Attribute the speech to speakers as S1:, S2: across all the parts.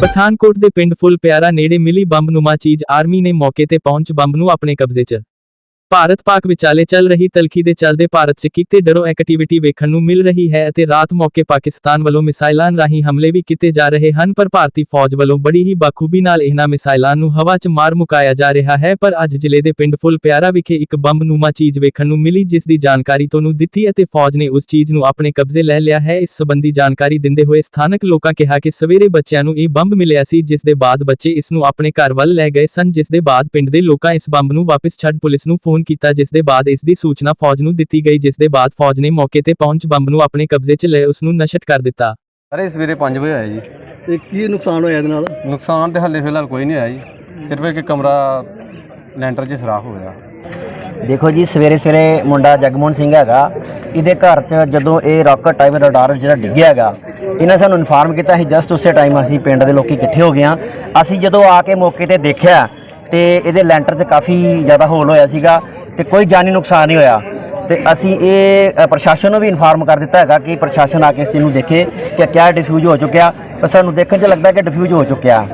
S1: ਪਠਾਨਕੋਟ ਦੇ ਪਿੰਡ ਫੁੱਲ ਪਿਆਰਾ ਨੇੜੇ ਮਿਲੀ ਬੰਬ ਨੁਮਾ ਚੀਜ਼ ਆਰਮੀ ਨੇ ਮੌਕੇ ਤੇ ਪਹੁੰਚ ਬੰਬ ਨੂੰ ਆਪਣੇ ਕਬਜ਼ੇ 'ਚ। ਭਾਰਤ ਪਾਕ ਵਿਚਾਲੇ ਚੱਲ ਰਹੀ ਤਲਖੀ ਦੇ ਚੱਲਦੇ ਭਾਰਤ 'ਚ ਕੀਤੇ ਡਰੋ ਐਕਟੀਵਿਟੀ ਵੇਖਣ ਨੂੰ ਮਿਲ ਰਹੀ ਹੈ ਅਤੇ ਰਾਤ ਮੌਕੇ ਪਾਕਿਸਤਾਨ ਵੱਲੋਂ ਮਿਸਾਈਲਾਂ ਰਾਹੀਂ ਹਮਲੇ ਵੀ ਕੀਤੇ ਜਾ ਰਹੇ ਹਨ, ਪਰ ਭਾਰਤੀ ਫੌਜ ਵੱਲੋਂ ਬੜੀ ਹੀ ਬਾਖੂਬੀ ਨਾਲ ਇਹਨਾਂ ਮਿਸਾਈਲਾਂ ਨੂੰ ਹਵਾ 'ਚ ਮਾਰ ਮੁਕਾਇਆ ਜਾ ਰਿਹਾ ਹੈ, ਪਰ ਅੱਜ ਜ਼ਿਲ੍ਹੇ ਦੇ ਪਿੰਡ ਫੁੱਲ ਪਿਆਰਾ ਵਿਖੇ ਇੱਕ ਬੰਬ ਨੂਮਾ ਚੀਜ਼ ਵੇਖਣ ਨੂੰ ਮਿਲੀ, ਜਿਸ ਦੀ ਜਾਣਕਾਰੀ ਤੁਹਾਨੂੰ ਦਿੱਤੀ ਅਤੇ ਫੌਜ ਨੇ ਉਸ ਚੀਜ਼ ਨੂੰ ਆਪਣੇ ਕਬਜ਼ੇ ਲੈ ਲਿਆ ਹੈ। ਇਸ ਸੰਬੰਧੀ ਜਾਣਕਾਰੀ ਦਿੰਦੇ ਹੋਏ ਸਥਾਨਕ ਲੋਕਾਂ ਕਿਹਾ ਕਿ ਸਵੇਰੇ ਬੱਚਿਆਂ ਨੂੰ ਇਹ ਬੰਬ ਮਿਲਿਆ ਸੀ, ਜਿਸ ਦੇ ਬਾਅਦ ਬੱਚੇ ਇਸ ਨੂੰ ਆਪਣੇ ਘਰ ਵੱਲ ਲੈ ਗਏ ਸਨ, ਜਿਸ ਦੇ ਬਾਅਦ ਪਿੰਡ ਦੇ ਲੋਕਾਂ ਇਸ ਬੰਬ ਨੂੰ ਵਾਪਸ ਛੱਡ ਪੁਲਿਸ ਨੂੰ ਫੋਨ ਕੀਤਾ ਜਿਸ ਦੇ ਬਾਅਦ ਇਸ ਦੀ ਸੂਚਨਾ ਫੌਜ ਨੂੰ ਦਿੱਤੀ ਗਈ ਜਿਸ ਦੇ ਬਾਅਦ ਫੌਜ ਨੇ ਮੌਕੇ ਤੇ ਪਹੁੰਚ ਬੰਬ ਨੂੰ ਆਪਣੇ ਕਬਜ਼ੇ 'ਚ ਲੈ ਉਸ ਨੂੰ ਨਸ਼ਟ ਕਰ ਦਿੱਤਾ।
S2: ਅਰੇ ਸਵੇਰੇ 5 ਵਜੇ ਆਇਆ ਜੀ।
S3: ਤੇ ਕੀ ਨੁਕਸਾਨ ਹੋਇਆ ਇਹਦੇ ਨਾਲ?
S2: ਨੁਕਸਾਨ ਤੇ ਹਾਲੇ ਫਿਲਹਾਲ ਕੋਈ ਨਹੀਂ ਆਇਆ ਜੀ। ਸਿਰਫ ਇੱਕ ਕਮਰਾ ਲੈਂਟਰ 'ਚ ਸਰਾਖ ਹੋਇਆ।
S4: ਦੇਖੋ ਜੀ ਸਵੇਰੇ ਸਵੇਰੇ ਮੁੰਡਾ ਜਗਮੋਹਨ ਸਿੰਘ ਹੈਗਾ। ਇਹਦੇ ਘਰ 'ਚ ਜਦੋਂ ਇਹ ਰਾਕਟ ਟਾਈਮ ਰਡਾਰ ਜਿਹੜਾ ਡਿੱਗਿਆ ਹੈਗਾ ਇਹਨਾਂ ਸਾਨੂੰ ਇਨਫਾਰਮ ਕੀਤਾ ਸੀ ਜਸਟ ਉਸੇ ਟਾਈਮ ਅਸੀਂ ਪਿੰਡ ਦੇ ਲੋਕੀ ਇਕੱਠੇ ਹੋ ਗਏ ਹਾਂ। ਅਸੀਂ ਜਦੋਂ ਆ ਕੇ ਮੌਕੇ ਤੇ ਦੇਖਿਆ ਤੇ ਇਹਦੇ ਲੈਂਟਰ 'ਚ ਕਾਫੀ ਜ਼ਿਆਦਾ ਹੋਲ ਹੋਇਆ ਸੀਗਾ ਤੇ ਕੋਈ ਜਾਨੀ ਨੁਕਸਾਨ ਨਹੀਂ ਹੋਇਆ। ਤੇ ਅਸੀਂ ਇਹ ਪ੍ਰਸ਼ਾਸਨ ਨੂੰ ਵੀ ਇਨਫਾਰਮ ਕਰ ਦਿੱਤਾ ਹੈਗਾ ਕਿ ਪ੍ਰਸ਼ਾਸਨ ਆ ਕੇ ਇਸ ਨੂੰ ਦੇਖੇ ਕਿ ਕਿਆ ਡਿਫਿਊਜ਼ ਹੋ ਚੁੱਕਿਆ। ਪਰ ਸਾਨੂੰ ਦੇਖਣ 'ਚ ਲੱਗਦਾ ਕਿ ਡਿਫਿਊਜ਼ ਹੋ ਚੁੱਕਿਆ।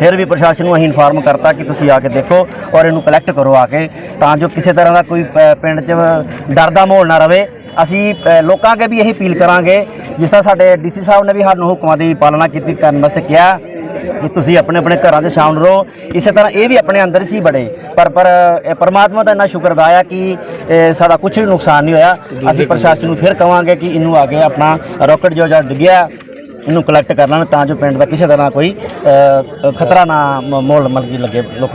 S4: ਫਿਰ ਵੀ ਪ੍ਰਸ਼ਾਸਨ ਨੂੰ ਅਸੀਂ ਇਨਫਾਰਮ ਕਰਤਾ ਕਿ ਤੁਸੀਂ ਆ ਕੇ ਦੇਖੋ ਔਰ ਇਹਨੂੰ ਕਲੈਕਟ ਕਰੋ ਆ ਕੇ ਤਾਂ ਜੋ ਕਿਸੇ ਤਰ੍ਹਾਂ ਦਾ ਕੋਈ ਪ- ਪਿੰਡ 'ਚ ਡਰ ਦਾ ਮਾਹੌਲ ਨਾ ਰਵੇ। ਅਸੀਂ ਅ, ਲੋਕਾਂ ਅੱਗੇ ਵੀ ਇਹੀ ਅਪੀਲ ਕਰਾਂਗੇ ਜਿਸ ਤਰ੍ਹਾਂ ਸਾਡੇ ਡੀਸੀ ਸਾਹਿਬ ਨੇ ਵੀ ਸਾਨੂੰ ਹੁਕਮਾਂ ਦੀ ਪਾਲਣਾ ਕੀਤੀ ਕਰਨ ਵਾਸਤੇ ਕਿਹਾ ਕਿ ਤੁਸੀਂ ਆਪਣੇ ਆਪਣੇ ਘਰਾਂ 'ਚ ਸ਼ਾਮਲ ਰਹੋ। ਇਸੇ ਤਰ੍ਹਾਂ ਇਹ ਵੀ ਆਪਣੇ ਅੰਦਰ ਸੀ ਬੜੇ ਪਰ ਪਰ ਇਹ ਪਰਮਾਤਮਾ ਦਾ ਇੰਨਾ ਸ਼ੁਕਰ ਅਦਾ ਆ ਕਿ ਇਹ ਸਾਡਾ ਕੁਝ ਵੀ ਨੁਕਸਾਨ ਨਹੀਂ ਹੋਇਆ। ਅਸੀਂ ਪ੍ਰਸ਼ਾਸਨ ਨੂੰ ਫਿਰ ਕਵਾਂਗੇ ਕਿ ਇਹਨੂੰ ਆ ਕੇ ਆਪਣਾ ਰਾਕਟ ਜੋ ਜਿਹੜਾ ਡਿੱਗਿਆ ਇਹਨੂੰ ਕਲੈਕਟ ਕਰ ਲੈਣ ਤਾਂ ਜੋ ਪਿੰਡ ਦਾ ਕਿਸੇ ਤਰ੍ਹਾਂ ਕੋਈ ਅ, ਖਤਰਾ ਨਾ ਮ- ਮਾਹੌਲ ਮਤਲਬ ਕਿ ਲੱਗੇ ਲੋਕਾਂ ਨੂੰ।